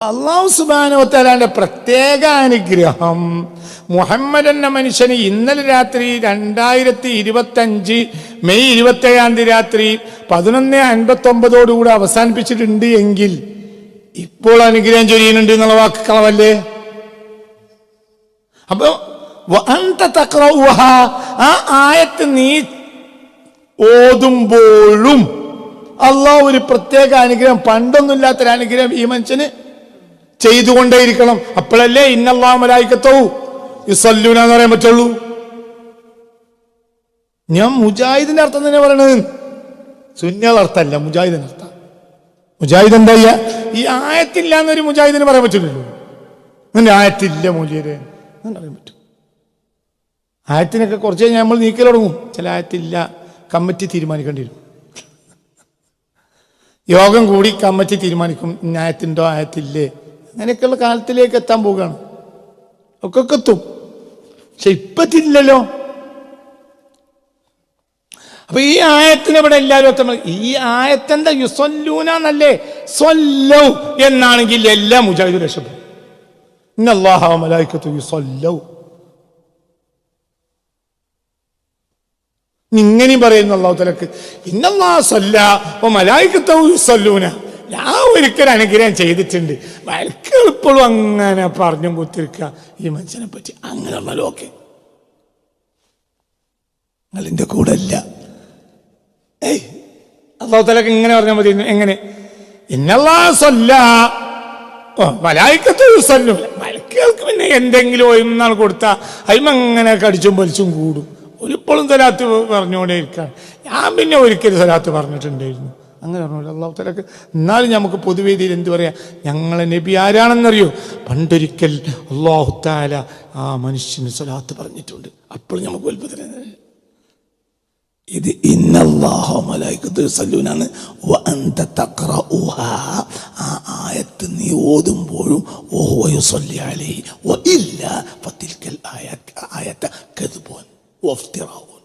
അള്ളാഹു സുബാനോത്തലാന്റെ പ്രത്യേക അനുഗ്രഹം. മുഹമ്മദ് എന്ന മനുഷ്യന് ഇന്നലെ രാത്രി രണ്ടായിരത്തി ഇരുപത്തി അഞ്ച് മെയ് ഇരുപത്തേഴാം തീയതി രാത്രി പതിനൊന്ന് അൻപത്തി ഒമ്പതോടുകൂടി അവസാനിപ്പിച്ചിട്ടുണ്ട് എങ്കിൽ ഇപ്പോൾ അനുഗ്രഹം ചൊരിയുന്നുണ്ട് എന്നുള്ള വാക്ക് കളവല്ലേ? അപ്പൊ ആ ആയത്ത് നീ ഓതുമ്പോഴും അള്ളാഹ് ഒരു പ്രത്യേക അനുഗ്രഹം പണ്ടൊന്നുമില്ലാത്തൊരു അനുഗ്രഹം ഈ മനുഷ്യന് ചെയ്തുകൊണ്ടേയിരിക്കണം. അപ്പോഴല്ലേ ഇന്നല്ലാമലായിക്കത്തോ യുസല്ലൂന എന്ന് പറയാൻ പറ്റുള്ളൂ. ഞാൻ മുജാഹിദിന്റെ അർത്ഥം തന്നെ പറയണത് സുന്നർത്ഥല്ല മുജാഹിദിന്റെ അർത്ഥം. മുജാഹിദ് എന്താ? ഈ ആയത്തില്ല എന്നൊരു മുജാഹിദിന് പറയാൻ പറ്റില്ലല്ലോ അങ്ങനെ ആയത്തില്ല മൂല്യരെ പറയാൻ പറ്റും. ആയത്തിനൊക്കെ കുറച്ച് കഴിഞ്ഞാൽ നമ്മൾ നീക്കൽ തുടങ്ങും. ചില ആയത്തില്ല കമ്മിറ്റി തീരുമാനിക്കേണ്ടി വരും. യോഗം കൂടി കമ്മിറ്റി തീരുമാനിക്കും. ന്യായത്തിന്റെ ആയത്തില്ലേ? അങ്ങനെയൊക്കെയുള്ള കാലത്തിലേക്ക് എത്താൻ പോവുകയാണ്. ഒക്കെ എത്തും പക്ഷെ ഇപ്പത്തില്ലല്ലോ. അപ്പൊ ഈ ആയത്തിന് ഇവിടെ എല്ലാവരും എത്തണം. ഈ ആയത്തെന്താ? യുസല്ലൂന സ്വല്ല എന്നാണെങ്കിൽ എല്ലാം മുജാഹിദ് രക്ഷപ്പെടും. മലായിക്കത്തു ഇങ്ങനെയും പറയുന്നു അള്ളാഹു തലക്ക് ഇന്നല്ലാ സല്ല ഓ മലായിക്കത്തവും യുസല്ലൂന. ഞാൻ ഒരിക്കൽ അനുഗ്രഹം ചെയ്തിട്ടുണ്ട്. വഴക്കുകൾ ഇപ്പോഴും അങ്ങനെ പറഞ്ഞു കുത്തിരിക്കുക ഈ മനുഷ്യനെ പറ്റി അങ്ങനെ വന്നാലും ഓക്കെ. നിങ്ങളിന്റെ കൂടെ അല്ല ഏയ് അള്ളാഹുത്തലൊക്കെ ഇങ്ങനെ പറഞ്ഞാൽ മതി. എങ്ങനെ? ഇന്നല്ലാ സല്ല. ഓ മലായിക്കത്ത് യുസല്ലൂന മലക്കുകൾക്ക് പിന്നെ എന്തെങ്കിലും ഒന്നാൾ കൊടുത്താൽ അതിമങ്ങനെ കടിച്ചും പൊലിച്ചും കൂടും. ഒരിപ്പോഴും സലാത്ത് പറഞ്ഞുകൊണ്ടേ ഇരിക്കുകയാണ് ഞാൻ പിന്നെ ഒരിക്കലും സലാത്ത് പറഞ്ഞിട്ടുണ്ടായിരുന്നു. അങ്ങനെ പറഞ്ഞു അള്ളാഹു തലക്ക് എന്നാലും നമുക്ക് പൊതുവേദിയിൽ എന്ത് പറയാ? ഞങ്ങളെ നബി ആരാണെന്നറിയോ? പണ്ടൊരിക്കൽ അള്ളാഹു താല ആ മനുഷ്യന് സ്വലാത്ത് പറഞ്ഞിട്ടുണ്ട്. അപ്പോൾ നമുക്ക് വലുപ്പത്തിന് ഇത് ഇന്നല്ലാഹു മലായിക്കത്തു യുസല്ലൂനാണ്. വഅന്ത തഖറഉഹ ആ ആയത്ത് നീ ഓതുമ്പോഴും ഓഹോയുസൊല്ലിയാലേ ഇല്ല. ഫതിൽക്കൽ ആയത്ത് ആയത്ത് കദ്ബുൻ വഫ്തിറാഉൻ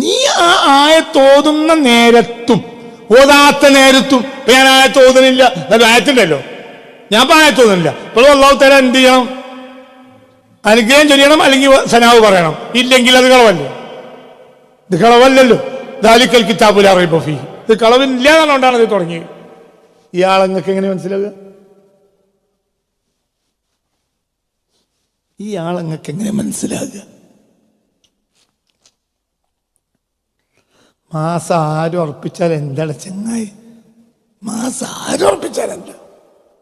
നീ ആ ആയത്ത് ഓതുന്ന നേരത്തും ഓതാത്ത നേരത്തും ഇപ്പൊ ഞാൻ ആയത്ത് ഓതുന്നില്ല അത് ആയത്തുണ്ടല്ലോ ഞാൻ ഇപ്പൊ ആയത്ത് ഓതുന്നില്ല ഇപ്പോൾ അള്ളാഹു തരാൻ എന്ത് ചെയ്യണം? അനുഗ്രഹം ചൊല്ലണം അല്ലെങ്കിൽ സനാവ് പറയണം. ഇല്ലെങ്കിൽ അത് കളവല്ലേ? ഇത് കളവല്ലല്ലോ. ദാലിക്കൽ കിതാബുൽ റൈബഫി ഇത് കളവില്ല എന്നുകൊണ്ടാണ് ഇത് തുടങ്ങിയത്. ഇയാൾ നിങ്ങൾക്ക് എങ്ങനെ മനസ്സിലാവുക? ഈ നിങ്ങൾക്ക് എങ്ങനെ മനസ്സിലാകുക മാസം ആരും ഉറപ്പിച്ചാൽ എന്താണ് ചെങ്ങായി? മാസം ആരും ഉറപ്പിച്ചാൽ എന്താ?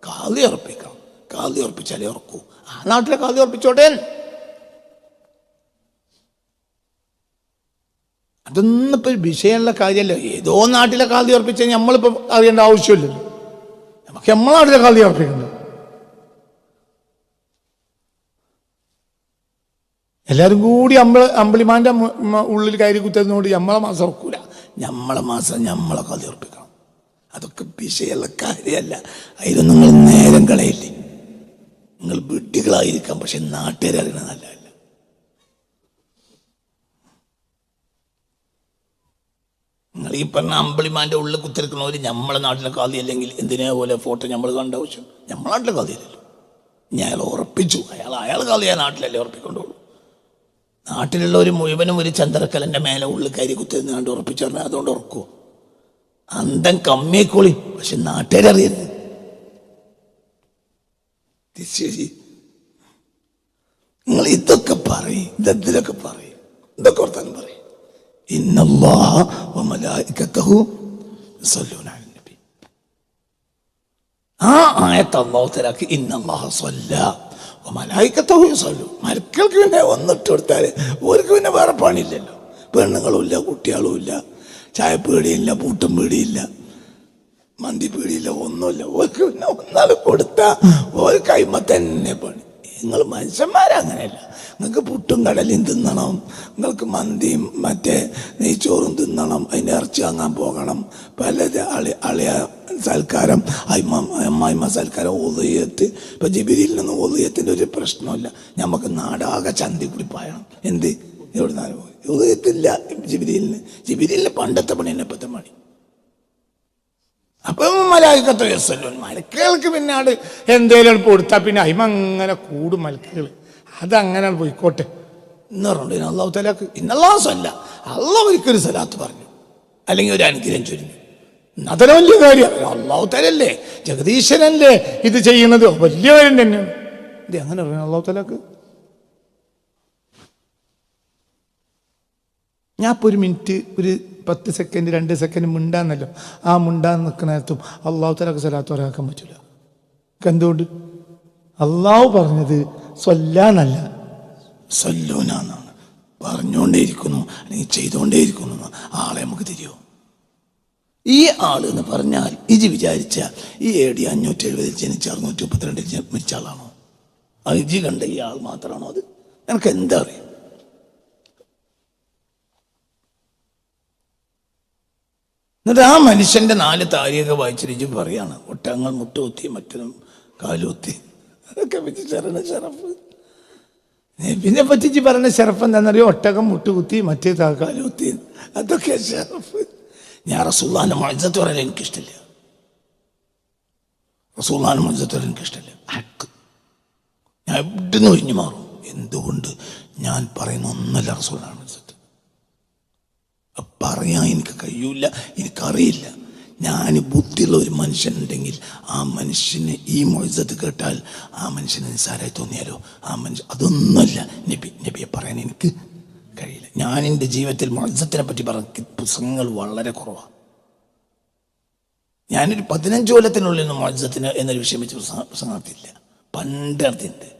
കാതി ഉറപ്പിക്കണം. കാതി ഉറപ്പിച്ചാലേ ഉറക്കൂ. ആ നാട്ടിലെ കാതി ഉറപ്പിച്ചോട്ടെ? അതൊന്നും ഇപ്പൊ വിഷയമുള്ള കാര്യമല്ല. ഏതോ നാട്ടിലെ കാതി ഉറപ്പിച്ചാൽ നമ്മളിപ്പോ അറിയേണ്ട ആവശ്യമില്ലല്ലോ നമുക്ക് നമ്മളെ നാട്ടിലെ കാതി ഉറപ്പിക്കണ്ട? എല്ലാവരും കൂടി അമ്പ അമ്പളിമാന്റെ ഉള്ളിൽ കയറി കുത്തുന്നതുകൊണ്ട് നമ്മളെ മാസം ഉറക്കൂല. നമ്മളെ മാസം നമ്മളെ കഥ ഉറപ്പിക്കണം. അതൊക്കെ വിഷയമുള്ള കാര്യമല്ല. അതിലൊന്നും നിങ്ങൾ നേരം കളയില്ലേ. നിങ്ങൾ വിഡ്ഢികളായിരിക്കാം പക്ഷെ നാട്ടുകാരറിയണ നല്ലതല്ല. നിങ്ങൾ ഈ പറഞ്ഞ അമ്പളിമാന്റെ ഉള്ളിൽ കുത്തിരിക്കണവർ നമ്മളെ നാട്ടിലെ കാതി അല്ലെങ്കിൽ എന്തിനെ പോലെ ഫോട്ടോ നമ്മൾ കണ്ട ആവശ്യം? നമ്മളെ നാട്ടിലെ കാതിയല്ലല്ലോ ഞാൻ അയാൾ ഉറപ്പിച്ചു. അയാൾ അയാൾ കാതി ആ നാട്ടിലല്ലേ ഉറപ്പിക്കൊണ്ടോളൂ ഒരു മുഴുവനും ഒരു ചന്ദ്രക്കലന്റെ മേലെ ഉള്ളിൽ കയറി കുത്തിരുന്ന് കണ്ട് ഉറപ്പിച്ചു പറഞ്ഞാൽ അതുകൊണ്ട് ഉറക്കുമോ അന്തം കമ്മിയേക്കോളി പക്ഷെ നാട്ടുകാരറിയരുത് ശരി നിങ്ങൾ ഇതൊക്കെ പറയും ഇതെന്തിലൊക്കെ പറയും? ഇതൊക്കെ ഓർത്താൻ പറയും. ആ ആയത്ത് അള്ളാഹു തലാക്ക് ഇന്നല്ലാഹ സ്വല്ല വമലായികത്തഹു യൂസല്ലോ മരക്കൾക്ക് പിന്നെ ഒന്നിട്ട് കൊടുത്താൽ ഓർക്ക് പിന്നെ വേറെ പണിയില്ലല്ലോ. പെണ്ണുങ്ങളും ഇല്ല കുട്ടികളും ഇല്ല ചായപ്പീടിയില്ല പൂട്ടും പേടിയില്ല മന്തി പേടിയില്ല ഒന്നുമില്ല. ഓർക്ക് പിന്നെ ഒന്നാൾ കൊടുത്താൽ ഓർക്ക് കൈമ തന്നെ പണി. നിങ്ങൾ മനുഷ്യന്മാരങ്ങനെയല്ല. നിങ്ങൾക്ക് പുട്ടും കടലും തിന്നണം. നിങ്ങൾക്ക് മന്തിയും മറ്റേ നെയ്ച്ചോറും തിന്നണം. അതിന്റെ ഇറച്ചി വാങ്ങാൻ പോകണം. പല അളി അളിയ സൽക്കാരം അമ്മ അമ്മായിമ്മ സൽക്കാരം ഒതുയത്ത് ഇപ്പം ജിബിരിയിൽ നിന്ന് ഒതുയത്തിന്റെ ഒരു പ്രശ്നമില്ല നമുക്ക് നാടാകെ ചന്തി കുടിപ്പായണം. പായണം എന്ത് എവിടെ നിന്നാലും ജിബിരിയിൽ നിന്ന്. ജിബിരിയിൽ പണ്ടത്തെ പണി തന്നെ ഇപ്പോഴത്തെ പണി. അപ്പം മലായിക്കത്തോ യസ്സല്ലോ മലക്കുകൾക്ക് പിന്നാട് എന്തേലും കൊടുത്താൽ പിന്നെ അയിമ അങ്ങനെ കൂടും മലക്കുകൾ അതങ്ങനെ പോയിക്കോട്ടെ. എന്ന് പറഞ്ഞു അള്ളാഹു തലാക്ക് ഇന്നല്ലാസല്ല അള്ളാഹ് ഒരിക്കലും സലാത്ത് പറഞ്ഞു. അല്ലെങ്കിൽ ഒരു അനുഗ്രഹം ചൊരിഞ്ഞു. അതല്ല വലിയ കാര്യം അള്ളാഹു തലല്ലേ ജഗദീശ്വരല്ലേ ഇത് ചെയ്യുന്നത്? വലിയ കാര്യം തന്നെയാണ്. ഇത് അങ്ങനെ പറഞ്ഞു അള്ളാഹു തലാക്ക് ഞാൻ ഇപ്പോൾ ഒരു മിനിറ്റ് ഒരു പത്ത് സെക്കൻഡ് രണ്ട് സെക്കൻഡ് മിണ്ടാന്നല്ലോ. ആ മുണ്ടാൻ നിൽക്കുന്ന നേരത്തും അള്ളാഹു തലക്ക് സ്വലാത്ത് പറയാക്കാൻ പറ്റില്ല എന്തുകൊണ്ട് അള്ളാഹു പറഞ്ഞത് സ്വല്ലാന്നല്ല. സ്വല്ലൂനാന്നാണ്. പറഞ്ഞുകൊണ്ടേയിരിക്കുന്നു അല്ലെങ്കിൽ ചെയ്തുകൊണ്ടേയിരിക്കുന്നു ആളെ നമുക്ക് തിരിയോ ഈ ആൾ എന്ന് പറഞ്ഞാൽ ഇജി വിചാരിച്ച ഈ എ ഡി അഞ്ഞൂറ്റി എഴുപതിൽ ജനിച്ച അറുന്നൂറ്റി മുപ്പത്തിരണ്ടിൽ ജനിച്ച ആളാണോ? ഇജി കണ്ട ഈ ആൾ മാത്രമാണോ അത്? എനിക്ക് എന്താ അറിയാം? എന്നിട്ട് ആ മനുഷ്യന്റെ നാല് താരിയൊക്കെ വായിച്ചിരിക്കും പറയാണ്. ഒട്ടങ്ങൾ മുട്ടുകുത്തി മറ്റൊന്നും കാലുകുത്തി. അതൊക്കെ വെച്ച് ചെറണ ചെറുപ്പ്. പിന്നെ പറ്റിച്ച് പറഞ്ഞ ശറഫ് എന്താണെന്നറിയോ? ഒട്ടകം മുട്ടുകുത്തി മറ്റേ കാലുകുത്തി. അതൊക്കെ ശറഫ് ഞാൻ റസൂള്ളാന്റെ മഴത്ത് പറയാൻ എനിക്കിഷ്ടമില്ല റസൂള്ളാന്റെ മഴത്ത് പറയാൻ എനിക്കിഷ്ടമില്ല ഹക്ക്. ഞാൻ നിന്ന് ഒഴിഞ്ഞു മാറും? എന്തുകൊണ്ട് ഞാൻ പറയുന്ന ഒന്നല്ല റസൂലാണ് പറയാൻ എനിക്ക് കഴിയൂല എനിക്കറിയില്ല. ഞാൻ ബുദ്ധിയുള്ള ഒരു മനുഷ്യനുണ്ടെങ്കിൽ ആ മനുഷ്യന് ഈ മൊയ്സത്ത് കേട്ടാൽ ആ മനുഷ്യന് നിസ്സാരമായി തോന്നിയാലോ? ആ മനുഷ്യൻ അതൊന്നുമല്ല. നബി നബിയെ പറയാൻ എനിക്ക് കഴിയില്ല. ഞാൻ എന്റെ ജീവിതത്തിൽ മൊയ്സത്തിനെ പറ്റി പറഞ്ഞ പുസ്തകങ്ങൾ വളരെ കുറവാണ് ഞാനൊരു പതിനഞ്ച് കൊല്ലത്തിനുള്ളിൽ നിന്ന് മൊയ്സത്തിന് എന്നൊരു വിഷയം വെച്ച് പുസ്തകം നടത്തിയിട്ടുണ്ട്.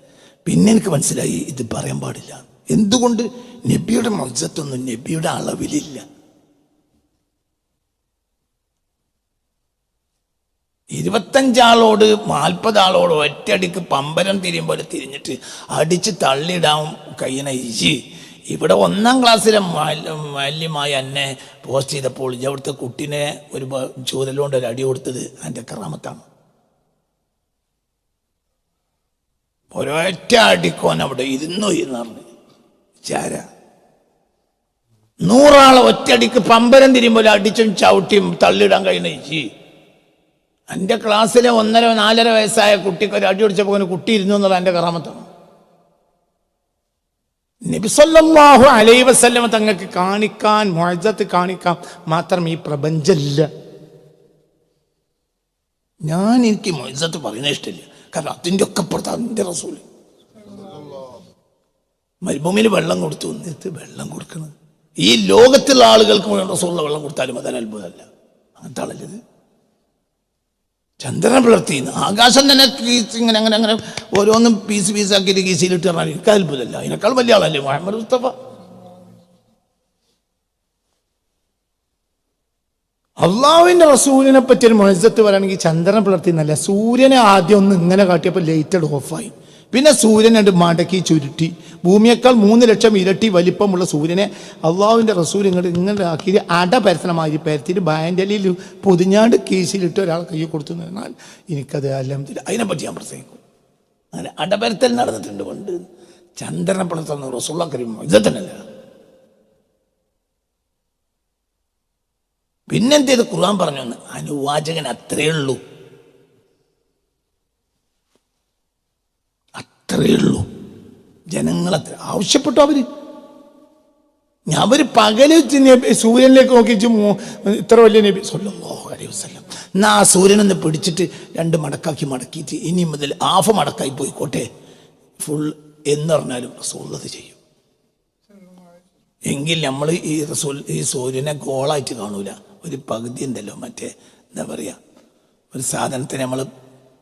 പിന്നെ എനിക്ക് മനസ്സിലായി ഇത് പറയാൻ പാടില്ല. എന്തുകൊണ്ട് നബിയുടെ മത്സത്തൊന്നും നബിയുടെ അളവിലില്ല? ഇരുപത്തഞ്ചാളോട് നാൽപ്പത് ആളോട് ഒറ്റയടിക്ക് പമ്പരം തിരിയുമ്പോൾ തിരിഞ്ഞിട്ട് അടിച്ച് തള്ളിയിടാൻ കഴിയണ ഇജി ഇവിടെ ഒന്നാം ക്ലാസ്സിലെ മാല്യമായി എന്നെ പോസ്റ്റ് ചെയ്തപ്പോൾ ഇജ് അവിടുത്തെ കുട്ടീനെ ഒരു ചൂരലുകൊണ്ട് ഒരു അടി കൊടുത്തത് എന്റെ കറാമത്താണ്. ഒരൊറ്റ അടിക്കോൻ അവിടെ ഇരുന്നു എന്ന് ചാര. നൂറാളെ ഒറ്റയടിക്ക് പമ്പരം തിരിയുമ്പോൾ അടിച്ചും ചവിട്ടിയും തള്ളിയിടാൻ കഴിയുന്ന ചേച്ചി. എന്റെ ക്ലാസ്സിലെ ഒന്നര നാലര വയസ്സായ കുട്ടിക്ക് ഒരു അടി അടിച്ചപ്പോൾ കുട്ടി ഇരുന്നു എന്നുള്ള എന്റെ കറാമത്താണ്. നബിസല്ലാഹു അലൈ വസ്ല്ലമ തങ്ങൾക്ക് കാണിക്കാൻ മുഴത്ത് കാണിക്കാൻ മാത്രം ഈ പ്രപഞ്ചമില്ല ഞാൻ എനിക്ക് മുഴജത്ത് പറയുന്നത് ഇഷ്ടമില്ല കാരണം അതിന്റെ ഒക്കെ പ്രധാന റസൂൽ. മരുഭൂമിയിൽ വെള്ളം കൊടുത്തു. എന്നിട്ട് വെള്ളം കൊടുക്കണം ഈ ലോകത്തുള്ള ആളുകൾക്ക് വേണ്ട റസൂള്ള വെള്ളം കൊടുത്താലും അതൊരു അത്ഭുതമല്ല. അങ്ങനത്തെ ആളല്ലത് ചന്ദ്രനെ പിളർത്തി ആകാശം തന്നെ ഇങ്ങനെ അങ്ങനെ അങ്ങനെ ഓരോന്നും പീസ് പീസാക്കിയിട്ട് കീസിലിട്ട് പറഞ്ഞാൽ എനിക്ക് അത്ഭുതമല്ല. അതിനേക്കാൾ വലിയ ആളല്ലേ മുഹമ്മദ് മുസ്തഫ? അള്ളാഹുവിന്റെ റസൂലിനെ പറ്റി ഒരു മനസ്സത്ത് പറയുകയാണെങ്കിൽ ചന്ദ്രനെ പിളർത്തി എന്നല്ല സൂര്യനെ ആദ്യം ഒന്ന് ഇങ്ങനെ കാട്ടിയപ്പോൾ ലൈറ്റഡ് ഓഫായി പിന്നെ സൂര്യനെ മടക്കി ചുരുട്ടി. ഭൂമിയേക്കാൾ മൂന്ന് ലക്ഷം ഇരട്ടി വലിപ്പമുള്ള സൂര്യനെ അള്ളാഹുവിന്റെ റസൂൽ ഇങ്ങോട്ട് ഇങ്ങനെ ആക്കി അട പരത്തനമായി പരത്തിയിട്ട് ബാൻഡലിയിൽ പൊതിഞ്ഞാണ്ട് കേസിലിട്ട് ഒരാൾ കൈ കൊടുത്തു എന്നാൽ എനിക്കത് അലഹമില്ല അതിനെപ്പറ്റി ഞാൻ പ്രസംഗിക്കും. അങ്ങനെ അടപരത്തൽ നടന്നിട്ടുണ്ട് കൊണ്ട് ചന്ദ്രനെ പിളർത്തുന്ന റസൂള്ള കരീം ഇത് തന്നെയല്ല പിന്നെന്ത് ചെയ്ത്? ഖുർആൻ പറഞ്ഞു അനുവാചകൻ അത്രയേ ഉള്ളൂ. അത്രയേ ഉള്ളൂ. ജനങ്ങൾ അത്ര ആവശ്യപ്പെട്ടു അവർ. ഞാൻ അവർ പകൽ സൂര്യനിലേക്ക് നോക്കിച്ച് ഇത്ര വലിയ നബി സല്ലല്ലാഹു അലൈഹി വസല്ലം. എന്നാ ആ സൂര്യനൊന്ന് പിടിച്ചിട്ട് രണ്ട് മടക്കാക്കി മടക്കിയിട്ട് ഇനി മുതൽ ഹാഫ് മടക്കായി പോയിക്കോട്ടെ. ഫുൾ എന്ന് പറഞ്ഞാലും റസൂള്ളത് ചെയ്യും. എങ്കിൽ നമ്മൾ ഈ റസൂൽ ഈ സൂര്യനെ ഗോളായിട്ട് കാണൂല. ഒരു പകുതി ഉണ്ടല്ലോ മറ്റേ എന്താ പറയുക ഒരു സാധനത്തെ നമ്മൾ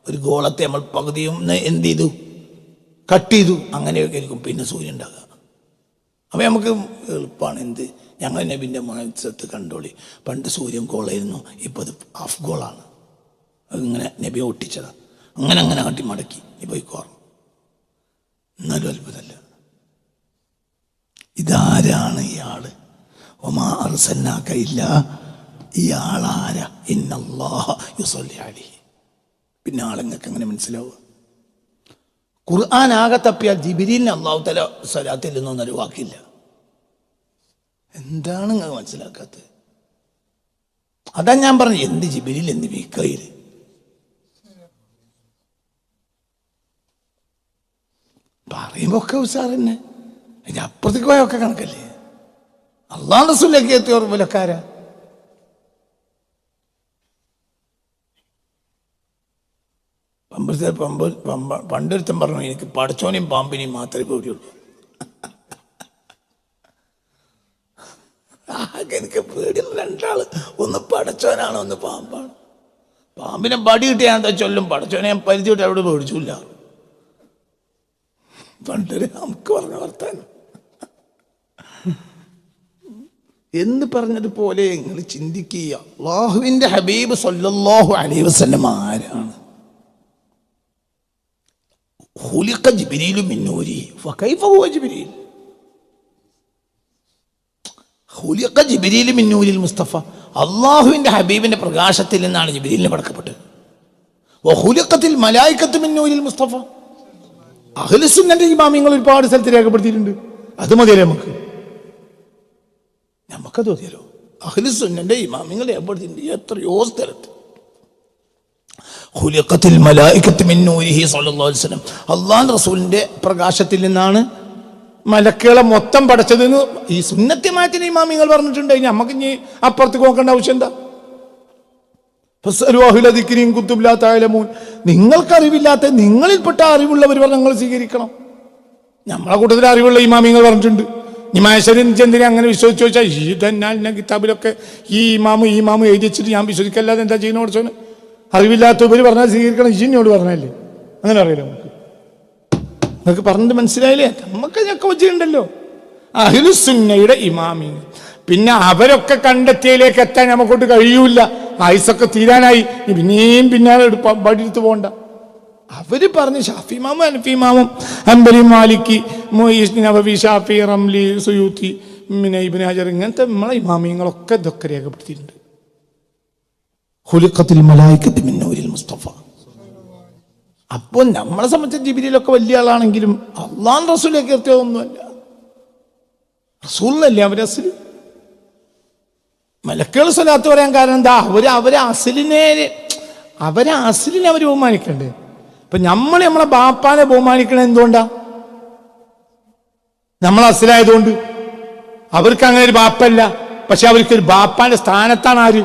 ഒരു ഗോളത്തെ നമ്മൾ പകുതിയും എന്ത് ചെയ്തു? കട്ട് ചെയ്തു അങ്ങനെയൊക്കെ ആയിരിക്കും. പിന്നെ സൂര്യൻ ഉണ്ടാകുക. അപ്പം നമുക്ക് എളുപ്പമാണ് എന്ത്? ഞങ്ങൾ നബിന്റെ മത്സ്യത്ത് കണ്ടോളി. പണ്ട് സൂര്യൻ ഗോളായിരുന്നു ഇപ്പോൾ അത് ഹാഫ് ഗോളാണ് അതിങ്ങനെ നബി ഒട്ടിച്ചതാണ് അങ്ങനെ അങ്ങനെ കാട്ടി മടക്കി. നീ പോയിക്കോറും എന്നാലും അത്ഭുതമല്ല ഇതാരാണ് ഇയാൾ? ഒമാ അർസന്നാക്കയില്ല ഇയാളാരാ? ഇന്നല്ലാഹ യുസൊല്ലി പിന്നെ ആളുങ്ങൾക്ക് എങ്ങനെ മനസ്സിലാവുക? ഖുർആൻ ആകെ തപ്പിയാൽ ജിബിരിലിന് അള്ളാഹു തല സ്വലാത്തിൽ നിന്നൊന്നൊരു വാക്കില്ല. എന്താണ് നിങ്ങൾ മനസ്സിലാക്കാത്തത്? അതാ ഞാൻ പറഞ്ഞു എന്ത് ജിബിരിൽ എന്ത് വീക്കയിൽ പറയുമ്പോ ഒക്കെ ഉസാർ തന്നെ അതിന്റെ അപ്പുറത്തേക്ക് പോയൊക്കെ കണക്കല്ലേ? അള്ളാഹ് റസൂലേക്ക് എത്തിയ പമ്പത്തെ പമ്പ് പമ്പ പണ്ടൊരുത്തൻ പറഞ്ഞു എനിക്ക് പടച്ചോനെയും പാമ്പിനെയും മാത്രമേ പേടിയുള്ളൂ ആകെ എനിക്ക് പേടിയുള്ള രണ്ടാൾ. ഒന്ന് പടച്ചോനാണ് ഒന്ന് പാമ്പാണ്. പാമ്പിനെ പടി കിട്ടിയ എന്താ ചൊല്ലും? പടച്ചോനെ ഞാൻ പരിധി വിട്ട് അവിടെ പേടിച്ചില്ല. പണ്ടൊരു നമുക്ക് പറഞ്ഞ വർത്താനം. എന്ന് പറഞ്ഞതുപോലെ നിങ്ങൾ ചിന്തിക്കുക. ലാഹുവിന്റെ ഹബീബ് സൊല്ലാഹു അലൈഹി വസല്ലം ആരാണ്? خلق جبريل من نوره فكيف هو جبريل خلق جبريل من نور المصطفى അള്ളാഹുവിന്റെ ഹബീബിന്റെ പ്രകാശത്തിൽ നിന്നാണ് ജിബിരിലിനെ പടക്കപ്പെട്ടത് വഹുലിക്കത്തിൽ മലായിക്കത്ത് മിൻ നൂരിൽ മുസ്തഫ അഹ്ലുസുന്നന്റെ ഇമാമിങ്ങൾ ഒരുപാട് സ്ഥലത്ത് രേഖപ്പെടുത്തിയിട്ടുണ്ട് അത് മതിയല്ലേ നമുക്ക് നമുക്കത് മതിയല്ലോ അഹ്ലുസുന്നന്റെ ഇമാമിങ്ങൾ രേഖപ്പെടുത്തിയിട്ടുണ്ട് എത്രയോ സ്ഥലത്ത് ഖുലിഖത്തിൽ മലായിക്കത്ത് മിന്നൂരിഹി അലൈഹി വസല്ലം. അള്ളാഹ് റസൂലിന്റെ പ്രകാശത്തിൽ നിന്നാണ് മലക്കുകളെ മൊത്തം പടച്ചത് എന്ന് ഈ സുന്നത്യമായത്തിന് ഇമാമിങ്ങൾ പറഞ്ഞിട്ടുണ്ട്. ഇനി നമുക്ക് ഇനി അപ്പുറത്ത് നോക്കേണ്ട ആവശ്യം എന്താ? ഫസ്അലു അഹ്ല ദിക്രിൻ കുത്തും നിങ്ങൾക്ക് അറിവില്ലാത്ത നിങ്ങളിൽപ്പെട്ട അറിവുള്ളവർ നിങ്ങൾ സ്വീകരിക്കണം. നമ്മളെ കൂട്ടത്തിൽ അറിവുള്ള ഇമാമിങ്ങൾ പറഞ്ഞിട്ടുണ്ട്. നിമാശ്വരൻ ചന്ദ്രനെ അങ്ങനെ വിശ്വസിച്ച് ചോദിച്ചാൽ ഈ തന്നെ കിതാബിലൊക്കെ ഈ ഇമാമ് ഈ ഇമാമ് എഴുതി വെച്ചിട്ട് ഞാൻ വിശ്വസിക്കല്ലാതെ എന്താ ചെയ്യുന്ന പഠിച്ചോന് അറിവില്ലാത്തവർ പറഞ്ഞാൽ സ്വീകരിക്കണം. ജിന്നോട് പറഞ്ഞല്ലേ അങ്ങനെ അറിയില്ല നമുക്ക്. നിങ്ങൾക്ക് പറഞ്ഞത് മനസ്സിലായില്ലേ? നമുക്ക് ഞൊക്കെ വെച്ചിട്ടുണ്ടല്ലോ അഹിലുസുന്നയുടെ ഇമാമി. പിന്നെ അവരൊക്കെ കണ്ടെത്തിയതിലേക്ക് എത്താൻ നമുക്കോട്ട് കഴിയൂല. ആയുസൊക്കെ തീരാനായി. പിന്നെയും പിന്നാലെ വടിയെടുത്ത് പോകണ്ട. അവർ പറഞ്ഞു ഷാഫി മാമും അമ്പലി മാലിക്കി ഷാഫി റംലി സുയൂത്തി പിന്നെ ഇബിൻ ഹജർ ഇങ്ങനത്തെ നമ്മളെ ഇമാമിയങ്ങളൊക്കെ ഇതൊക്കെ രേഖപ്പെടുത്തിയിട്ടുണ്ട്. ഹുലിഖത്തിൽ മിന്നൂരിൽ മുസ്തഫ. അപ്പോൾ നമ്മളെ സംബന്ധിച്ച് ജിബിരിയിലൊക്കെ വലിയ ആളാണെങ്കിലും അള്ളാൻ റസൂലേക്ക് എത്തിയതൊന്നുമല്ല റസൂലിനല്ലേ അവർ അസിൽ മലക്കുകൾ സ്വലാത്ത് പറയാൻ കാരണം എന്താ? അവർ അവരെ അസിലിനെ അവരെ അസിലിനെ അവർ ബഹുമാനിക്കണ്ടേ? ഇപ്പൊ നമ്മൾ നമ്മളെ ബാപ്പാനെ ബഹുമാനിക്കണേ എന്തുകൊണ്ടാ? നമ്മൾ അസിലായതുകൊണ്ട്. അവർക്ക് അങ്ങനെ ഒരു ബാപ്പല്ല. പക്ഷെ അവർക്ക് ഒരു ബാപ്പാന്റെ സ്ഥാനത്താണ് ആര്?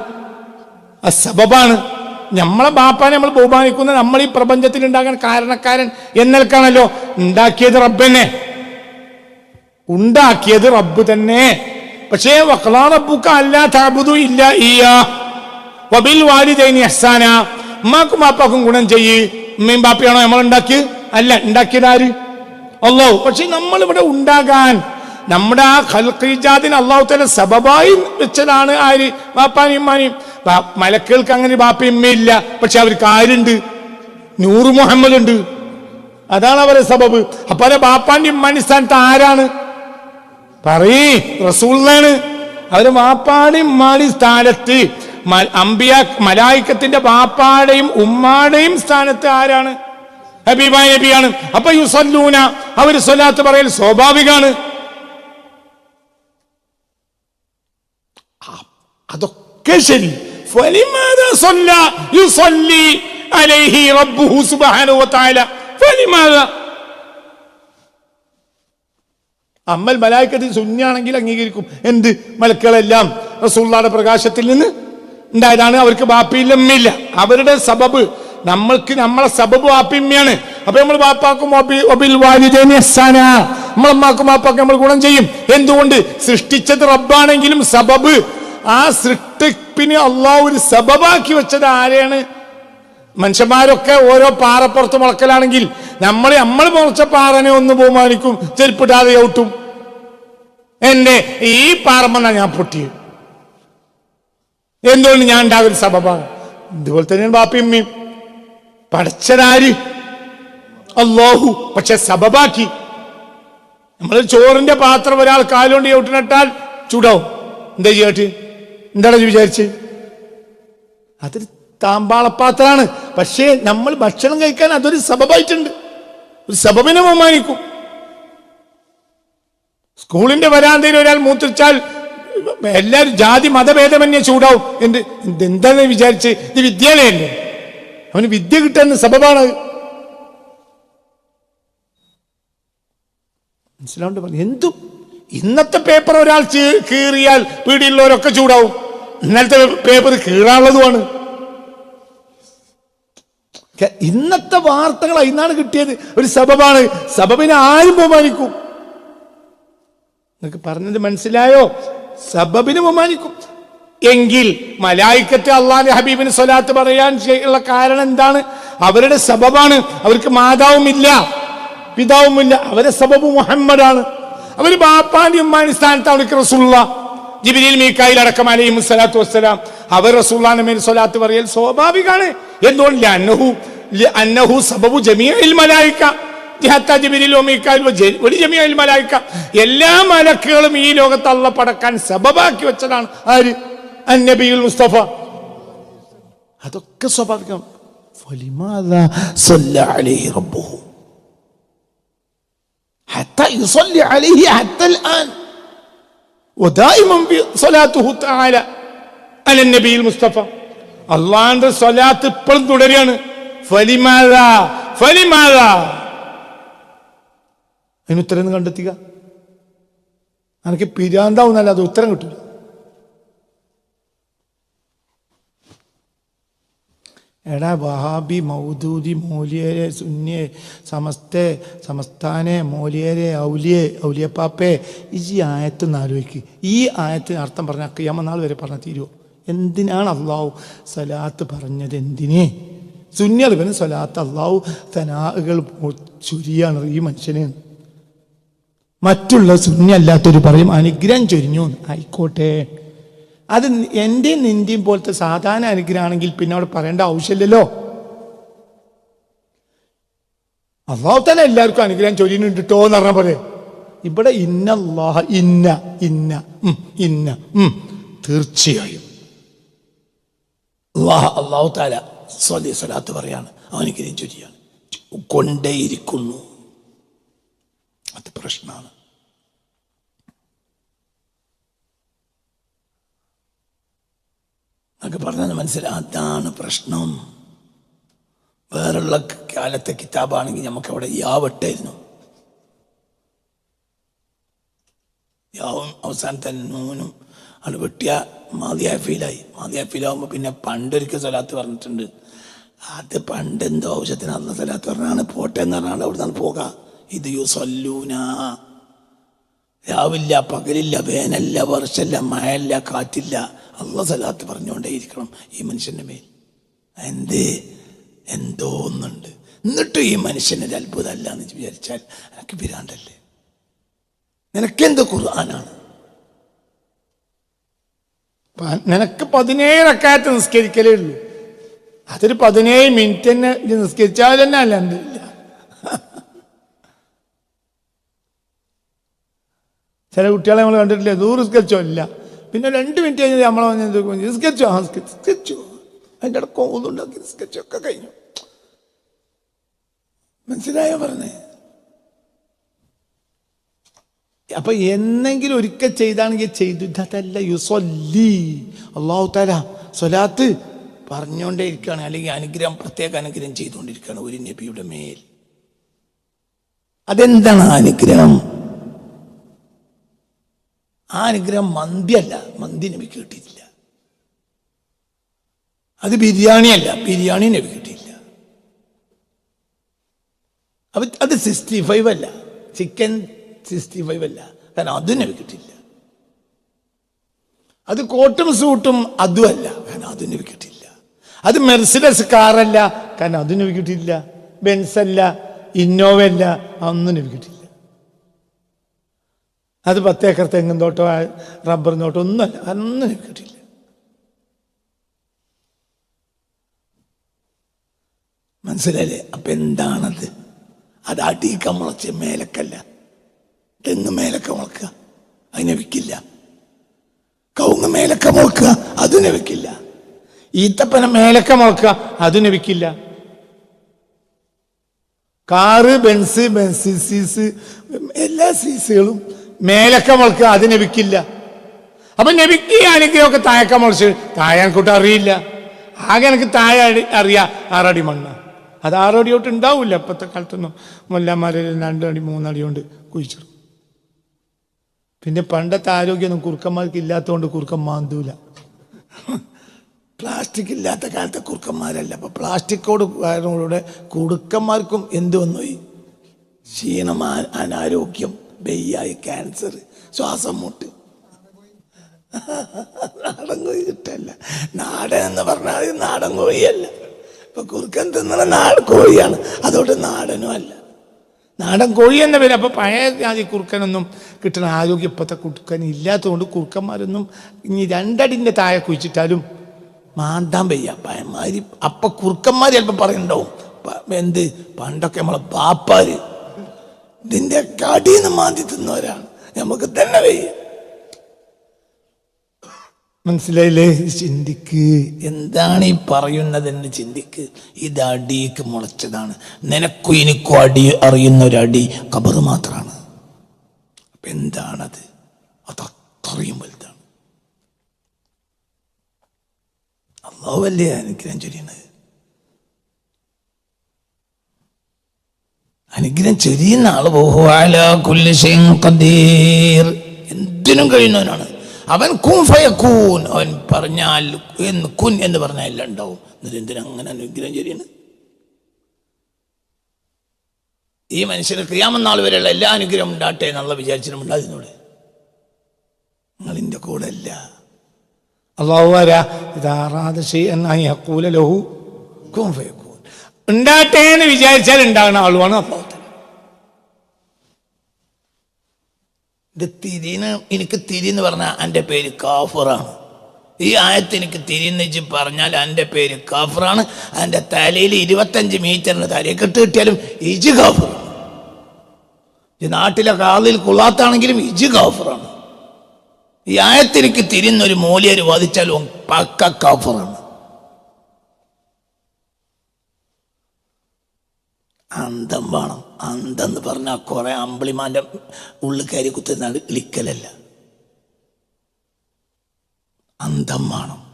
ആ സബബാണ്. നമ്മളെ ബാപ്പാനെ നമ്മൾ ബഹുമാനിക്കുന്ന നമ്മൾ ഈ പ്രപഞ്ചത്തിൽ ഉണ്ടാകാൻ കാരണക്കാരൻ എന്നൽക്കാണല്ലോ ഉണ്ടാക്കിയത് റബ്ബന്നെ ഉണ്ടാക്കിയത് റബ്ബ് തന്നെ. പക്ഷേ വക്ലാ റബ്ബുക അല്ലാ താബുദു ഇല്ല ഇയ്യാ. വബിൽ വാലിദൈനി ഇഹ്സാന ഉമ്മാക്കും ബാപ്പാക്കും ഗുണം ചെയ്യ്. ഉമ്മയും ബാപ്പയാണോ നമ്മൾ ഉണ്ടാക്കി അല്ല ഉണ്ടാക്കിയത് ആര്? അല്ലോ പക്ഷെ നമ്മൾ ഇവിടെ ഉണ്ടാകാൻ നമ്മുടെ ആ ഖൽഖീജാദിന് അള്ളാഹു തല സബബായി വെച്ചതാണ് ആര്? ബാപ്പാനും ഉമ്മാനെയും. മലക്കുകൾക്ക് അങ്ങനെ ബാപ്പയമ്മയില്ല പക്ഷെ അവർക്ക് ആരുണ്ട്? നൂറ് മുഹമ്മദ് ഉണ്ട് അതാണ് അവരെ സബബ്. അപ്പൊ അവരെ ബാപ്പാന്റെ ഉമ്മാന്റെ സ്ഥാനത്ത് ആരാണ്? പറയേ റസൂളാണ് അവരെ വാപ്പാടി ഉമ്മാടെയും സ്ഥാനത്ത് അമ്പിയ മലായിക്കത്തിന്റെ ബാപ്പാടെയും ഉമ്മാടെയും സ്ഥാനത്ത് ആരാണ്? ഹബീബായ നബിയാണ്. അപ്പൊ യുസല്ലൂന അവർ സ്വലാത്ത് പറയൽ സ്വാഭാവികാണ്. ആ, അതൊക്കെ ശരി. അമ്മൽ മലായിക്കത്തിൽ സുന്നാണെങ്കിൽ അംഗീകരിക്കും. എന്ത്? മലക്കളെല്ലാം റസൂള്ളാടെ പ്രകാശത്തിൽ നിന്ന് ഉണ്ടായതാണ്. അവർക്ക് ബാപ്പിയില്ലമ്മയില്ല അവരുടെ സബബ് നമ്മൾക്ക് നമ്മളെ സബബ് വാപ്പിമ്മയാണ് അപ്പൊ നമ്മൾ വാപ്പാക്കും നമ്മളമ്മാക്കും വാപ്പാക്കും നമ്മൾ ഗുണം ചെയ്യും. എന്തുകൊണ്ട്? സൃഷ്ടിച്ചത് റബ്ബാണെങ്കിലും സബബ് ആ സൃഷ്ടിപ്പിന് അള്ളാഹ് ഒരു സബബാക്കി വെച്ചത് ആരെയാണ്? മനുഷ്യന്മാരൊക്കെ ഓരോ പാറപ്പുറത്ത് മുളക്കലാണെങ്കിൽ നമ്മൾ നമ്മൾ മുളച്ച പാറനെ ഒന്ന് ബഹുമാനിക്കും ചെരുപ്പിടാതെ ഔട്ടും. എന്നെ ഈ പാറമെന്നാ ഞാൻ പൊട്ടിയത്. എന്തുകൊണ്ട് ഞാൻ ഉണ്ടാകും സബബാ സബബാണ്? ഇതുപോലെ തന്നെയാണ് ബാപ്പിയമ്മയും പഠിച്ചതാര് അള്ളാഹു പക്ഷെ സബബാക്കി. നമ്മൾ ചോറിന്റെ പാത്രം ഒരാൾ കാലുകൊണ്ട് ചവിട്ടിനിട്ടാൽ ചൂടാവും. എന്താ ചെയ്യട്ട്? എന്താണ് വിചാരിച്ച്? അതൊരു താമ്പാളപ്പാത്രാണ് പക്ഷേ നമ്മൾ ഭക്ഷണം കഴിക്കാൻ അതൊരു സബബായിട്ടുണ്ട്. ഒരു സബബിനെ ബഹുമാനിക്കും. സ്കൂളിന്റെ വരാന്തയിൽ ഒരാൾ മൂത്രിച്ചാൽ എല്ലാവരും ജാതി മതഭേദമന്യേ ചൂടാവും എന്ത് എന്ത് എന്താന്ന് വിചാരിച്ച് ഇത് വിദ്യാലയല്ലേ? അവന് വിദ്യ കിട്ടുന്ന സബബാണ് മനസ്സിലാവുണ്ട്? എന്തും ഇന്നത്തെ പേപ്പർ ഒരാൾ കീറിയാൽ പീടിയുള്ളവരൊക്കെ ചൂടാവും. ഇന്നലത്തെ പേപ്പർ കീറാനുള്ളതുമാണ്. ഇന്നത്തെ വാർത്തകൾ ഇന്നാണ് കിട്ടിയത്. ഒരു സബബാണ്. സബബിനെ ആരും ബഹുമാനിക്കും. നിങ്ങൾക്ക് പറഞ്ഞത് മനസ്സിലായോ? സബബിന് ബഹുമാനിക്കും. എങ്കിൽ മലായിക്കറ്റ് അള്ളാന്റെ ഹബീബിന് സ്വലാത്ത് പറയാൻ ഉള്ള കാരണം എന്താണ്? അവരുടെ സബബാണ്. അവർക്ക് മാതാവും ഇല്ല പിതാവും ഇല്ല അവരെ സബബ് മുഹമ്മദാണ്. അവർ ബാപ്പാന്റെ ഉമ്മാന്റെ സ്ഥാനത്ത് അവർക്ക് റസൂള്ള ജിബിലിൽ മീക്കായിൽ അടക്കം അലൈഹി മുസ്സലാത്തു വസ്സലാം. അവർ റസൂള്ളാന്റെ മേൽ സ്വലാത്ത് പറയൽ സ്വാഭാവികമാണ് എന്തുകൊണ്ട്? അന്നഹു അന്നഹു സബബു ജമീൽ മലായിക്ക ഒരു ജമിയായി മലായിക്ക എല്ലാ മലക്കുകളും ഈ ലോകത്ത് അള്ള പടക്കാൻ സബബാക്കി വെച്ചതാണ്. ആര്? അന്നബിയുൽ മുസ്തഫ. അതൊക്കെ സ്വാഭാവികം. ഫലിമാദ സല്ല അലൈഹി റബ്ബുഹു. حتى يصلي عليه حتى الآن ودائما صلاته تعالى على النبي المصطفى അള്ളാന്റെ സ്വലാത്ത് ഇപ്പോഴും തുടരുകയാണ് ഫലിമാത ഫലിമാത അതിന് ഉത്തരം ഒന്ന് കണ്ടെത്തുക എനിക്ക് പിരാന്താവുന്നല്ല അത് ഉത്തരം കിട്ടില്ല എടാ വഹാബി മൗദൂദി മൂലിയരെ സുന്യെ സമസ്തെ സമസ്താനെ മൂലിയരെ ഔലിയെ ഔലിയപ്പാപ്പേ ഈ ആയത്ത് ഒന്ന് ആലോചിക്ക്. ഈ ആയത്തിന് അർത്ഥം പറഞ്ഞാൽ കിയാമനാൾ വരെ പറഞ്ഞാൽ തീരുമോ എന്തിനാണ് അള്ളാഹു സലാത്ത് പറഞ്ഞത് എന്തിനെ? സുന്യ പിന്നെ സലാത്ത് അള്ളാഹു തനാകൾ ചുരിയാണ് ഈ മനുഷ്യനെ. മറ്റുള്ള സുന്യല്ലാത്തവർ പറയും അനുഗ്രഹം ചൊരിഞ്ഞു. ആയിക്കോട്ടെ. അത് എന്റെയും നിന്റെയും പോലത്തെ സാധാരണ അനുഗ്രഹമാണെങ്കിൽ പിന്നെ അവിടെ പറയേണ്ട ആവശ്യമില്ലല്ലോ. അള്ളാഹു തന്നെ എല്ലാവർക്കും അനുഗ്രഹം ചൊല്ലിട്ടോ എന്ന് പറഞ്ഞ പോലെ ഇവിടെ ഇന്ന ഇന്ന ഇന്ന ഇന്ന തീർച്ചയായും. അള്ളാഹ് അള്ളാഹു താല സ്വലി സ്വലാത്ത് പറയാണ് അവനുഗ്രഹം ചൊല്ലിയാണ്. കൊണ്ടേയിരിക്കുന്നു. അത് പ്രശ്നമാണ്. എന്നൊക്കെ പറഞ്ഞത് മനസ്സിലാ അതാണ് പ്രശ്നം. വേറുള്ള കാലത്തെ കിതാബാണെങ്കിൽ നമുക്ക് അവിടെ യാവട്ടായിരുന്നു യാവും അവസാനത്തെ നൂനും അത് വെട്ടിയ മാതിയായ ഫീലായി. മാതിയായ ഫീലാവുമ്പോൾ പിന്നെ പണ്ടൊരിക്കൽ സ്വലാത്ത് പറഞ്ഞിട്ടുണ്ട്. അത് പണ്ട് എന്തോ ആവശ്യത്തിന് അന്ന് സ്വലാത്ത് പറഞ്ഞാണ് പോട്ടെ എന്ന് പറഞ്ഞാൽ അവിടെ നിന്ന് പോകാം. ഇത് യു സല്ലൂന രാവില്ല പകലില്ല വേനല്ല വർഷല്ല മഴയല്ല കാറ്റില്ല. അള്ള സലാത്ത് പറഞ്ഞുകൊണ്ടേയിരിക്കണം ഈ മനുഷ്യന്റെ മേൽ. എന്തേ? എന്തോ ഒന്നുണ്ട്. എന്നിട്ടും ഈ മനുഷ്യനൊരു അത്ഭുതമല്ല എന്ന് വിചാരിച്ചാൽ എനിക്ക് പിരാന്തല്ലേ? നിനക്കെന്ത് ഖുർആനാണ്? നിനക്ക് പതിനേഴ് അക്കാലത്ത് നിസ്കരിക്കലേ ഉള്ളൂ. അതൊരു പതിനേഴ് മിനിറ്റ് തന്നെ നിസ്കരിച്ചാൽ തന്നെ അല്ല എന്തില്ല ചില കുട്ടികളെ നമ്മൾ കണ്ടിട്ടില്ല ദൂർ നിസ്കരിച്ചോ? ഇല്ല. പിന്നെ രണ്ട് മിനിറ്റ് കഴിഞ്ഞാൽ നമ്മളെ വന്ന് സ്കെച്ചോ ആ സ്കെച്ച് സ്കെച്ചോ അതിന്റെ ഇടയ്ക്ക് ഒന്നുണ്ടാക്കി സ്കെച്ചൊക്കെ കഴിഞ്ഞു. മനസ്സിലായോ പറഞ്ഞേ? അപ്പൊ എന്നെങ്കിലും ഒരിക്കൽ ചെയ്താണെങ്കിൽ ചെയ്തു ഇതല്ല യുസൊല്ലി അള്ളാഹു താല സ്വലാത്ത് പറഞ്ഞുകൊണ്ടേ ഇരിക്കുകയാണ്. അല്ലെങ്കിൽ അനുഗ്രഹം പ്രത്യേക അനുഗ്രഹം ചെയ്തുകൊണ്ടിരിക്കുകയാണ് ഒരു നബിയുടെ മേൽ. അതെന്താണ് അനുഗ്രഹം? ആ അനുഗ്രഹം മന്തിയല്ല മന്തി നബിക്ക് കിട്ടിയിട്ടില്ല. അത് ബിരിയാണിയല്ല ബിരിയാണി നബി കിട്ടിയില്ല അപ്പൊ അത് സിക്സ്റ്റി ഫൈവ് അല്ല ചിക്കൻ സിക്സ്റ്റി ഫൈവ് അല്ല കാരണം അതും നബി കിട്ടിയില്ല അത് കോട്ടും സൂട്ടും അതുമല്ല കാരണം അതും നബി കിട്ടിയില്ല അത് മെർസിഡസ് കാറല്ല കാരണം അതും നബി കിട്ടിയില്ല ബെൻസ് അല്ല ഇന്നോവ അല്ല അതൊന്നും നബി കിട്ടിയില്ല അത് പത്തേക്കർ തെങ്ങും തോട്ടോ റബ്ബർ തോട്ടോ ഒന്നുമല്ല അതൊന്നും എനിക്ക് കിട്ടിയില്ല. മനസ്സിലായില്ലേ? അപ്പൊ എന്താണത്? അത് അടിയിക്ക മുളച്ച് മേലക്കല്ല. തെങ്ങ് മേലക്ക മുളക്കുക അതിനെ വിൽക്കില്ല. കവുങ്ങ് മേലക്ക മുളക്കുക അതിനെ വിൽക്കില്ല. ഈത്തപ്പന മേലക്ക മുളക്കുക അതിനെ വിൽക്കില്ല. കാറ് ബെൻസ് ബെൻസ് സീസ് എല്ലാ സീസുകളും മേലക്ക അത് നബിക്കില്ല. അപ്പൊ നബിക്ക് ഈ അനുഗ്രഹമൊക്കെ താഴക്കാൻ മുളച്ച് താഴാൻ കൂട്ടം അറിയില്ല. ആകെ എനിക്ക് താഴെ അറിയാ ആറടി മണ്ണ്. അത് ആറടി തൊട്ട് ഉണ്ടാവില്ല ഇപ്പോഴത്തെ കാലത്തൊന്നും മുല്ലമാരിൽ രണ്ടടി മൂന്നടി കൊണ്ട് കുഴിച്ചിടും. പിന്നെ പണ്ടത്തെ ആരോഗ്യമൊന്നും കുറുക്കന്മാർക്ക് ഇല്ലാത്തതുകൊണ്ട് കുറുക്കം മാന്തൂല. പ്ലാസ്റ്റിക് ഇല്ലാത്ത കാലത്തെ കുറുക്കന്മാരല്ല. അപ്പൊ പ്ലാസ്റ്റിക്കോട് കാരണങ്ങളുടെ കുറുക്കന്മാർക്കും എന്ത് വന്നു ക്ഷീണമാ അനാരോഗ്യം. വെയ്യായി ക്യാൻസർ ശ്വാസം മുട്ട്. നാടൻ കോഴി കിട്ടല്ല. നാടൻ എന്ന് പറഞ്ഞാൽ നാടൻ കോഴിയല്ല. ഇപ്പൊ കുറുക്കൻ തിന്നണ നാടൻ കോഴിയാണ്. അതുകൊണ്ട് നാടനും അല്ല. നാടൻ കോഴി എന്ന പേര് അപ്പൊ പഴയ ജാതി കുറുക്കനൊന്നും കിട്ടുന്ന ആരോഗ്യം ഇപ്പോഴത്തെ കുറുക്കൻ ഇല്ലാത്തതുകൊണ്ട് കുറുക്കന്മാരൊന്നും ഇനി രണ്ടടിന്റെ താഴെ കുഴിച്ചിട്ടാലും മാന്താൻ വയ്യ. പയന്മാര് അപ്പൊ കുറുക്കന്മാർ ചിലപ്പോൾ പറയുന്നുണ്ടാവും. എന്ത്? പണ്ടൊക്കെ നമ്മളെ പാപ്പാര് ഇതിന്റെ കടിന്ന് മാന്തി തിന്നവരാണ് നമുക്ക് തന്നെ വയ്യ. മനസ്സിലായില്ലേ? ചിന്തിക്ക്. എന്താണ് ഈ പറയുന്നതെന്ന് ചിന്തിക്ക്. ഇത് അടിക്ക് മുളച്ചതാണ്. നിനക്കും എനിക്കും അടി അറിയുന്ന ഒരു അടി കബറ് മാത്രമാണ് അപ്പൊ എന്താണത്? അത് അത്രയും വലുതാണ്. അള്ളാഹുവല്ലേ അനുഗ്രഹം ചൊരിയണത്? അനുഗ്രഹം ചൊരിയുന്ന ഖദീർ. എന്തിനും കഴിയുന്നവനാണ്. അവൻ കുൻ അവൻ പറഞ്ഞാൽ എന്ന് കുൻ എന്ന് പറഞ്ഞാൽ എല്ലാം ഉണ്ടാവും. എന്നിട്ട് അങ്ങനെ അനുഗ്രഹം ചൊരിയുന്നത് ഈ മനുഷ്യന് ക്രിയാമെന്നാൾ വരെയുള്ള എല്ലാ അനുഗ്രഹം ഉണ്ടാട്ടെ എന്നുള്ള വിചാരിച്ചിട്ടും ഉണ്ടാകുന്നൂടെ നിങ്ങളിന്റെ കൂടെ അല്ല. അള്ളാഹു ഫയക്കൂൻ ഉണ്ടാട്ടെ എന്ന് വിചാരിച്ചാൽ ഉണ്ടാകുന്ന ആളുമാണ് അള്ളാഹു. ഇത് തിരിന്ന് എനിക്ക് തിരി എന്ന് പറഞ്ഞാൽ എന്റെ പേര് കാഫറാണ്. ഈ ആയത്ത് എനിക്ക് തിരിന്ന് വെച്ച് പറഞ്ഞാൽ എന്റെ പേര് കാഫറാണ്. എന്റെ തലയിൽ ഇരുപത്തഞ്ച് മീറ്ററിന് തലയെക്കെട്ട് കിട്ടിയാലും ഇജ് കാഫറാണ്. ഈ നാട്ടിലെ കാതിൽ കുളാത്താണെങ്കിലും ഇജ് കാഫറാണ്. ഈ ആയത്ത് എനിക്ക് തിരിന്നൊരു മൂലിയർ ഓൻ പക്ക കാഫറാണ്. അന്തം വേണം. അന്തം എന്ന് പറഞ്ഞാൽ കുറെ അമ്പിളിമാന്റെ ഉള്ളിൽ കയറി കുത്തുന്നാണ് ഇളിക്കലല്ല അന്തം വേണം.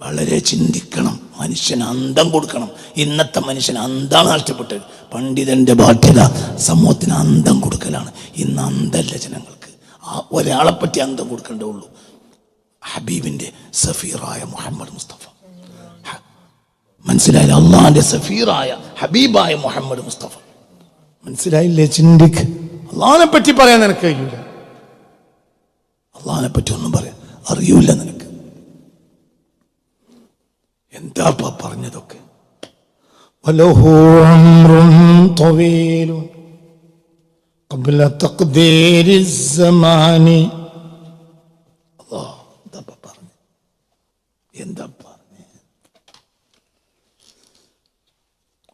വളരെ ചിന്തിക്കണം. മനുഷ്യന് അന്തം കൊടുക്കണം. ഇന്നത്തെ മനുഷ്യൻ അന്താണ് നഷ്ടപ്പെട്ടത്. പണ്ഡിതന്റെ ബാധ്യത സമൂഹത്തിന് അന്തം കൊടുക്കലാണ്. ഇന്ന് അന്തല്ല ജനങ്ങൾക്ക്. ആ ഒരാളെ പറ്റി അന്തം കൊടുക്കേണ്ടേ ഉള്ളൂ. ഹബീബിന്റെ സഫീറായ മുഹമ്മദ് മുസ്തഫ. മനസ്സിലായില്ല അള്ളാഹിന്റെ സഫീറായ ഹബീബായ മുഹമ്മദ് മുസ്തഫ മനസ്സിലായില്ലേ ചിന്തിക്ക് അള്ളാഹിനെ പറ്റി പറയാൻ നിനക്ക് കഴിയൂല അള്ളാഹിനെ പറ്റി ഒന്നും പറയാൻ അറിയൂല നിനക്ക് എന്താ ഇപ്പൊ പറഞ്ഞതൊക്കെ وله عمر طويل قبل تقدير الزمان الله എന്താ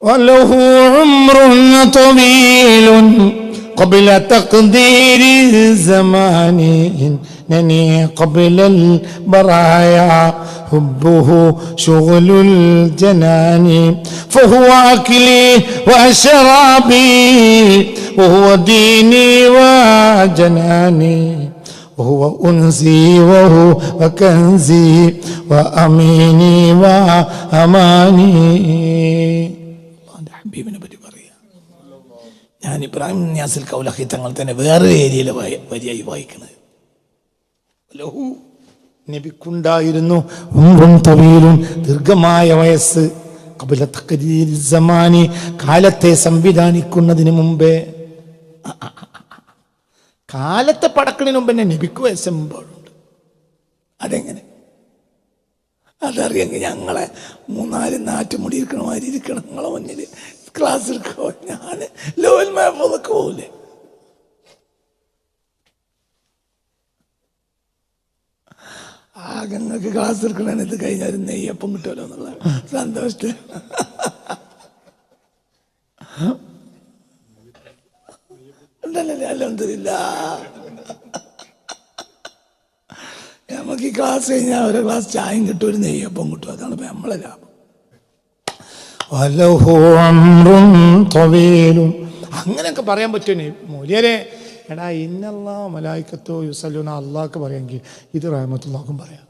وله عمر طويل قبل تقدير الزمان إنني قبل البرايا حبه شغل الجنان. فهو أكلي وأشرابي وهو ديني وجناني. وهو أنسي وهو وكنزي وأميني وأماني. ഹബീബിനെ പറ്റി പറയുക ഞാൻ ഇബ്രാഹിം ന്യാസിൽ കൗലഹി തങ്ങൾ തന്നെ വേറെ ഏരിയയിലെ വരിയായി വായിക്കുന്നത് ലഹു നബിക്കുണ്ടായിരുന്നു ഉംറും തവീലും ദീർഘമായ വയസ്സ്. കപില കാലത്തെ സംവിധാനിക്കുന്നതിന് മുമ്പേ. കാലത്തെ പടക്കണിന് മുമ്പ് തന്നെ നബിക്ക് വയസ്സ് മുമ്പോഴുണ്ട് അതെങ്ങനെ? അതറിയെങ്കിൽ ഞങ്ങളെ മൂന്നാൽ നാറ്റുമുടി ഇരിക്കണമാതിരി ഇരിക്കണം നിങ്ങളെ മുന്നിൽ ക്ലാസ് എടുക്കോ ഞാൻ ലോവൽ മാപ്പൊക്കെ പോകില്ലേ ആകെ നിങ്ങൾക്ക് ക്ലാസ് എടുക്കണേ ഇത് കഴിഞ്ഞാൽ നെയ്യപ്പം കിട്ടുമല്ലോ എന്നുള്ള സന്തോഷത്തിൽ. നമുക്ക് ഈ ക്ലാസ് കഴിഞ്ഞാൽ ഒരു ക്ലാസ് ചായയും കിട്ടും ഒരു നെയ്യപ്പം കിട്ടും. അതാണ് നമ്മളെ ലാഭം. അങ്ങനെയൊക്കെ പറയാൻ പറ്റുമോ മൂല്യരെ എടാ ഇന്നല്ലാ മലായിക്കത്തോ യുസല്ലൂന അള്ളാഹ്ക്ക് പറയാമെങ്കിൽ ഇത് റഹമത്തുള്ളാഹും പറയാം.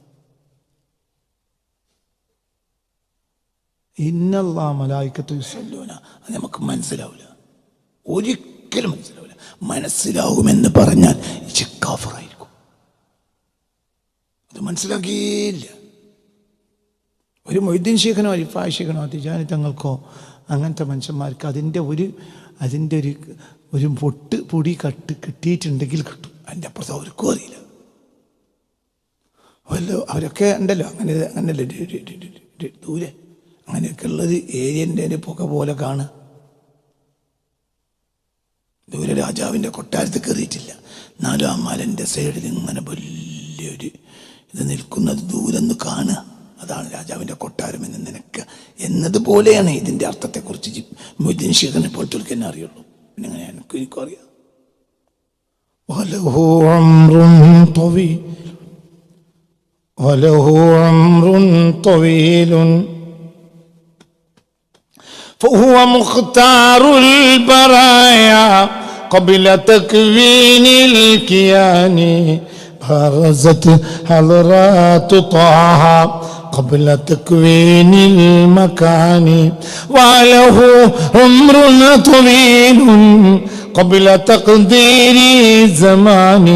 ഇന്നല്ലാ മലായിക്കത്തോ യുസല്ലൂന. അത് നമുക്ക് മനസ്സിലാവില്ല ഒരിക്കലും മനസ്സിലാവില്ല മനസ്സിലാവുമെന്ന് പറഞ്ഞാൽ ചിക്കാഫറായിരിക്കും അത് മനസ്സിലാക്കിയില്ല. ഒരു മൊയ്തീൻ ശേഖനോ അരിഫായ് ശേഖനോ തിജാനി തങ്ങൾക്കോ അങ്ങനത്തെ മനുഷ്യന്മാർക്ക് അതിന്റെ ഒരു അതിന്റെ ഒരു ഒരു പൊട്ട് പൊടി കട്ട് കിട്ടിയിട്ടുണ്ടെങ്കിൽ കിട്ടും. അതിന്റെ അപ്പുറത്ത് അവർക്കും അറിയില്ല. വല്ല അവരൊക്കെ ഉണ്ടല്ലോ. അങ്ങനെ അങ്ങനെയല്ലേ ദൂരെ. അങ്ങനെയൊക്കെ ഉള്ളത് ഏരിയന്റെ പുക പോലെ കാണുക. ദൂരെ രാജാവിന്റെ കൊട്ടാരത്തിൽ കയറിയിട്ടില്ല. നാലാം മാലന്റെ സൈഡിൽ ഇങ്ങനെ വലിയൊരു ഇത് നിൽക്കുന്നത് ദൂരെ കാണുക. അതാണ് രാജാവിൻ്റെ കൊട്ടാരം എന്ന് നിനക്ക് എന്നതുപോലെയാണ് ഇതിൻ്റെ അർത്ഥത്തെക്കുറിച്ച് ജി- മൊയ്തീൻ ഷീഖിനെ പോലത്തെ തന്നെ അറിയുള്ളൂ പിന്നെ അങ്ങനെ എനിക്ക് എനിക്കും അറിയാം وله عمر طويل وله عمر طويل فهو مختار البرايا قبل تكوين الكيان برزت حضرات طه قبل تكوين المكان وله عمر طويل قبل تقدير الزمان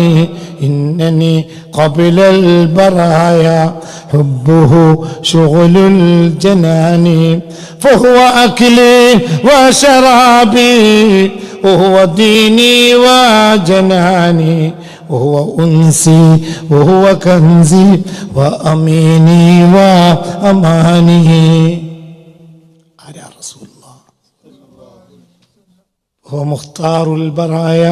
إنني قبل البرايا. حبه شغل الجنان فهو أكلي وشرابي وهو ديني وجناني وهو أنسي وهو كنزي وأميني وأماني. هو മുഖ്താറുൽ ബറായ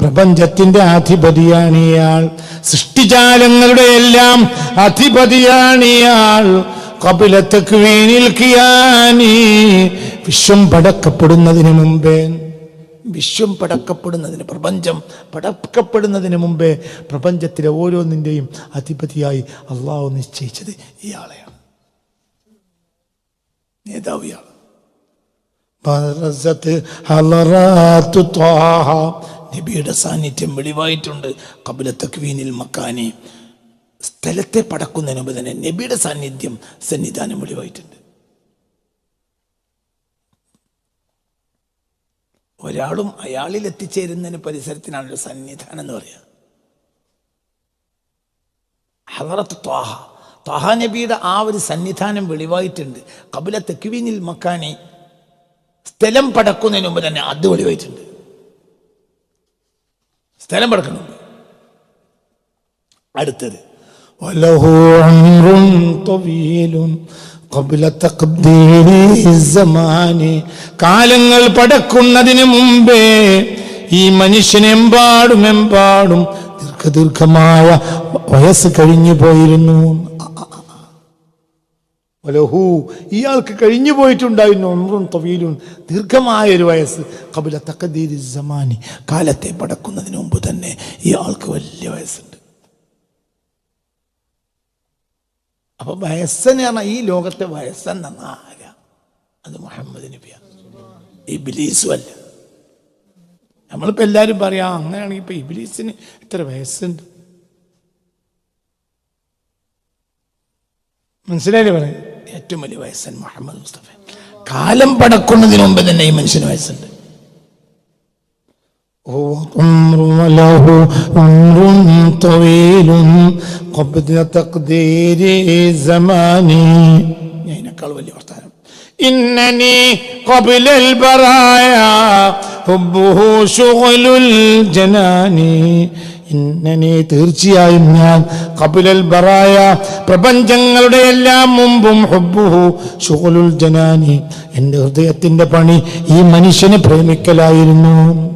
പ്രപഞ്ചത്തിന്റെ അധിപതിയാണ് ഇയാൾ സൃഷ്ടിജാലങ്ങളുടെ എല്ലാം അധിപതിയാണ് ഇയാൾ കപിലത്തക്ക് വീണിൽക്കിയാനി വിശ്വം പടക്കപ്പെടുന്നതിന് മുമ്പേ. വിശ്വം പടക്കപ്പെടുന്നതിന് പ്രപഞ്ചം പടക്കപ്പെടുന്നതിന് മുമ്പേ പ്രപഞ്ചത്തിലെ ഓരോന്നിന്റെയും അധിപതിയായി അള്ളാഹു നിശ്ചയിച്ചത് ഇയാളെയാണ്. നേതാവ്. നബിയുടെ സാന്നിധ്യം വെളിവായിട്ടുണ്ട്. കപില തക്വീനിൽ മക്കാനി. സ്ഥലത്തെ പടക്കുന്നതിന് മുമ്പ് തന്നെ നബിയുടെ സാന്നിധ്യം സന്നിധാനം വെളിവായിട്ടുണ്ട്. ഒരാളും അയാളിൽ എത്തിച്ചേരുന്നതിന് പരിസരത്തിനാണല്ലോ സന്നിധാനം എന്ന് പറയുക. ഹലറത്ത് ത്വാഹ. ത്വാഹ നബിയുടെ ആ ഒരു സന്നിധാനം വെളിവായിട്ടുണ്ട്. കപില തെക്കുവീനിൽ മക്കാനി സ്ഥലം പടക്കുന്നതിന് മുമ്പ് തന്നെ അത് വായിച്ചിട്ടുണ്ട് സ്ഥലം പടക്കണം? അടുത്തത്. കാലങ്ങൾ പടക്കുന്നതിന് മുമ്പേ ഈ മനുഷ്യനെമ്പാടും എമ്പാടും ദീർഘദീർഘമായ വയസ്സ് കഴിഞ്ഞു പോയിരുന്നു വലഹു ഇയാൾക്ക് കഴിഞ്ഞു പോയിട്ടുണ്ടായിരുന്നു ഒന്നും തൊവീലും ദീർഘമായ ഒരു വയസ്സ്. കപില തക്കദീരി സമാനി കാലത്തെ പടക്കുന്നതിന് മുമ്പ് തന്നെ ഇയാൾക്ക് വലിയ വയസ്സുണ്ട്. അപ്പൊ വയസ്സെന്ന് ഈ ലോകത്തെ വയസ്സെന്ന ആര അത് മുഹമ്മദ് നബിയാണ്. ഇബിലീസും അല്ല. നമ്മളിപ്പോ എല്ലാവരും പറയാം അങ്ങനെയാണെങ്കിൽ ഇപ്പൊ ഇബിലീസിന് എത്ര വയസ്സുണ്ട്. മനസ്സിലായില്ലേ പറയാം? ഏറ്റവും വലിയ വയസ്സൻ മുഹമ്മദ് മുസ്തഫ. കാലം പടക്കുന്നതിന് മുമ്പ് തന്നെ ഈ മനുഷ്യന് വയസ്സുണ്ട്. അതിനേക്കാൾ വലിയ വർത്താനം. ഇന്നനി ശുഗലുൽ ജനാനി. തീർച്ചയായും ഞാൻ. കപിലൽ ബറായ പ്രപഞ്ചങ്ങളുടെ എല്ലാം മുമ്പും ഹുബുഹു ഷുഹുലുൽ ജനാനി. എന്റെ ഹൃദയത്തിന്റെ പണി ഈ മനുഷ്യനെ പ്രേമിക്കലായിരുന്നു.